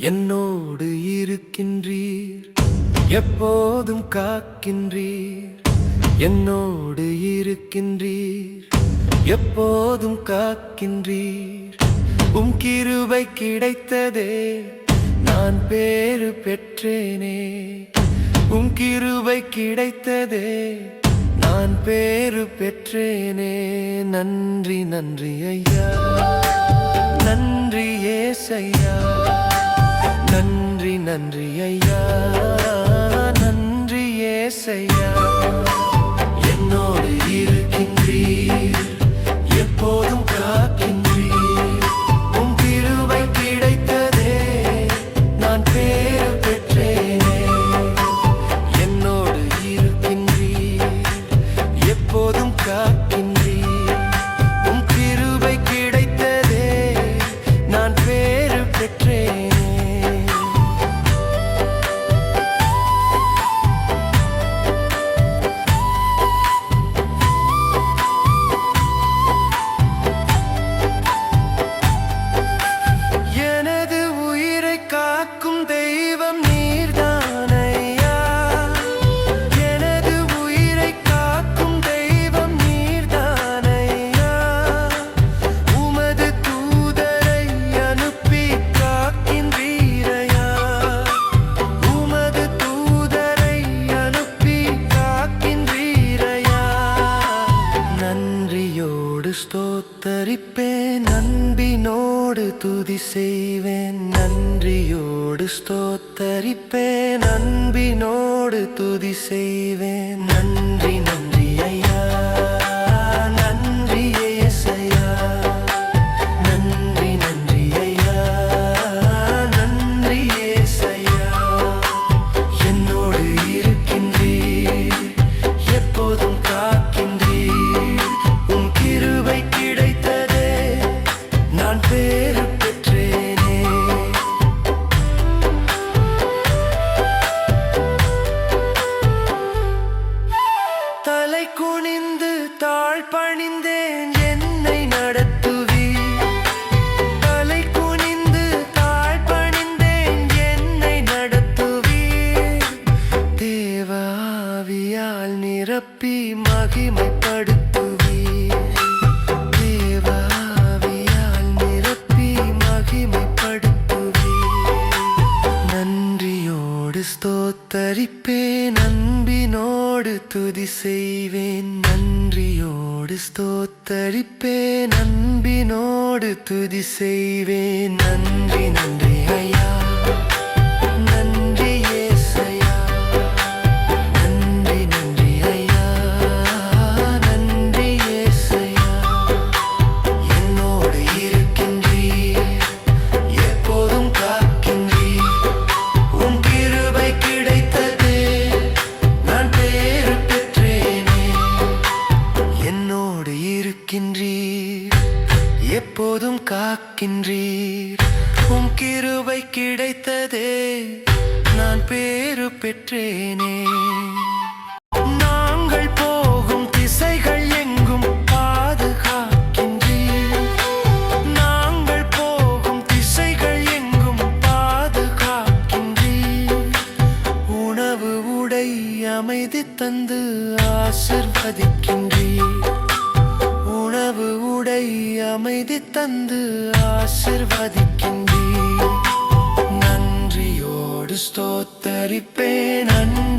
என்னோடு இருக்கின்றீர். எப்போதும் காக்கின்றீர். என்னோடு இருக்கின்றீர். எப்போதும் காக்கின்றீர். உம் கிருபை கிடைத்ததே. நான் பேறு பெற்றேனே. உம் கிருபை கிடைத்ததே. நான் பேறு பெற்றேனே. நன்றி நன்றி ஐயா. நன்றி ஏசையா நன்றி நன்றி ஐயா நன்றி ஏசையா. என்னோடு இருக்கின்றீர் எப்போதும் காக்கின்ற ஸ்தோத்தரிப்பேன். அன்பினோடு துதி செய்வேன். நன்றியோடு ஸ்தோத்தரிப்பேன். அன்பினோடு துதி செய்வேன். நன்றி பணிந்தேன் என்னை நடத்துவி தலை குனிந்து தாழ் பணிந்தேன் என்னை நடத்துவி தேவாவியால் நிரப்பி மகிமைப்படுத்துவி தேவாவியால் நிரப்பி மகிமைப்படுத்துவி நன்றியோடு ஸ்தோத்தரிப்பேன் அன்பினோடு துதி செய்வேன். நன்றியோடு ஸ்தோத்தரிப்பேன் அன்பினோடு துதி செய்வேன். நன்றி நன்றி. காக்கின்றீர் உன் கிருவை கிடைத்ததே நான் பேரு பெற்றேனே. நாங்கள் போகும் திசைகள் எங்கும் பாதுகாக்கின்றீர். நாங்கள் போகும் திசைகள் எங்கும் பாதுகாக்கின்றீர். உணவு உடை அமைதி தந்து ஆசிர்வதிக்கின்ற அமைதி தந்து ஆசிர்வதிக்கின்றீர் நன்றியோடு ஸ்தோத்தரிப்பேன். நன்றி